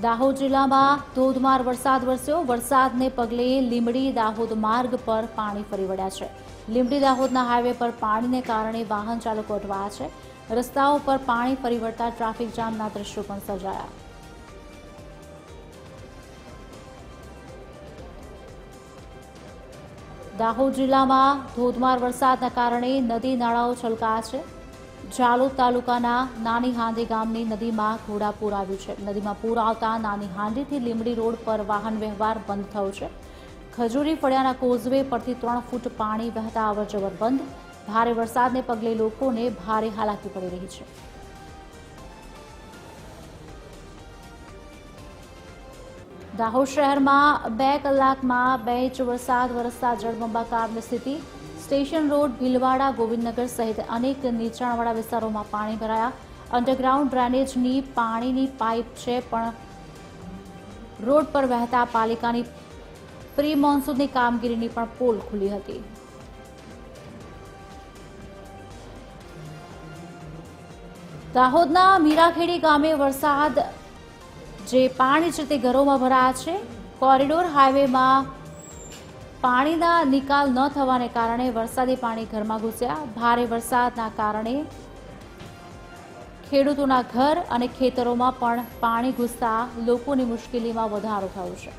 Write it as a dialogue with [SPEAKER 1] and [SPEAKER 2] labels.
[SPEAKER 1] દાહોદ જિલ્લામાં ધોધમાર વરસાદ વરસ્યો. વરસાદને પગલે લીંબડી દાહોદ માર્ગ પર પાણી ફરી વળ્યા છે. લીંબડી દાહોદના હાઈવે પર પાણીને કારણે વાહન ચાલકો અટવાયા છે. રસ્તાઓ પર પાણી ફરી વળતા ટ્રાફિક જામના દ્રશ્યો પણ સર્જાયા. દાહોદ જિલ્લામાં ધોધમાર વરસાદના કારણે નદી નાળાઓ છલકાયા છે. જાલોદ તાલુકાના નાની હાંડી ગામની નદીમાં ઘોડાપુર આવ્યું છે. નદીમાં પૂર આવતા નાની હાંડીથી લીંબડી રોડ પર વાહન વ્યવહાર બંધ થયો છે. ખજૂરી ફળિયાના કોઝવે પરથી ત્રણ ફૂટ પાણી વહેતા અવરજવર બંધ. ભારે વરસાદને પગલે લોકોને ભારે હાલાકી પડી રહી છે. દાહોદ શહેરમાં બે કલાકમાં બે ઇંચ વરસાદ વરસતા જળબંબાકારની સ્થિતિ સ્ટેશન રોડ ભીલવાડા, ગોવિંદનગર સહિત અનેક નીચાણવાળા વિસ્તારોમાં પાણી ભરાયા. અંડરગ્રાઉન્ડ ડ્રેનેજની પાણીની પાઇપ છે, પણ રોડ પર વહેતા પાલિકાની પ્રી મોન્સૂનની કામગીરીની પણ પોલ ખુલી હતી. દાહોદના મીરાખેડી ગામે વરસાદ, જે પાણી છે તે ઘરોમાં ભરાયા છે. કોરિડોર હાઈવેમાં પાણીના નિકાલ ન થવાને કારણે વરસાદી પાણી ઘરમાં ઘૂસ્યા. ભારે વરસાદના કારણે ખેડૂતોના ઘર અને ખેતરોમાં પણ પાણી ઘૂસતા લોકોની મુશ્કેલીમાં વધારો થયો છે.